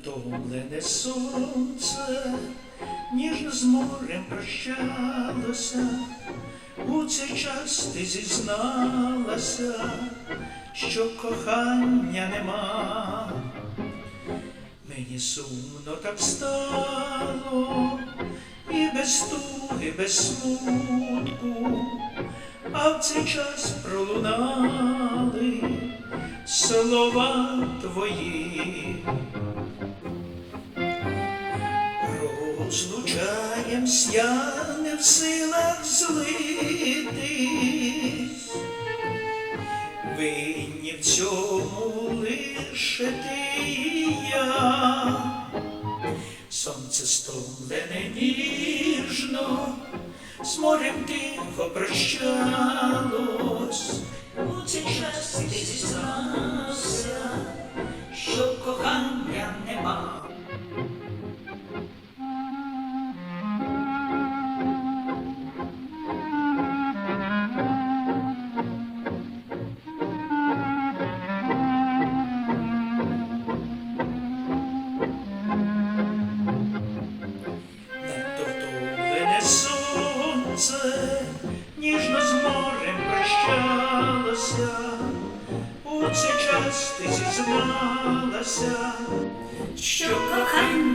Втомлене сонце, ніжно з морем прощалося, у цей час ти зізналася, що кохання нема. Мені сумно так стало, і без туги, без смутку, а в цей час пролунали слова твої. Розлучаємсь, я не в силах злитись, винні в цьому лише ти і я. Сонце стомлене ніжно, з морем тихо прощалось. Прощалося, у цей час ти зізналася, що кохання.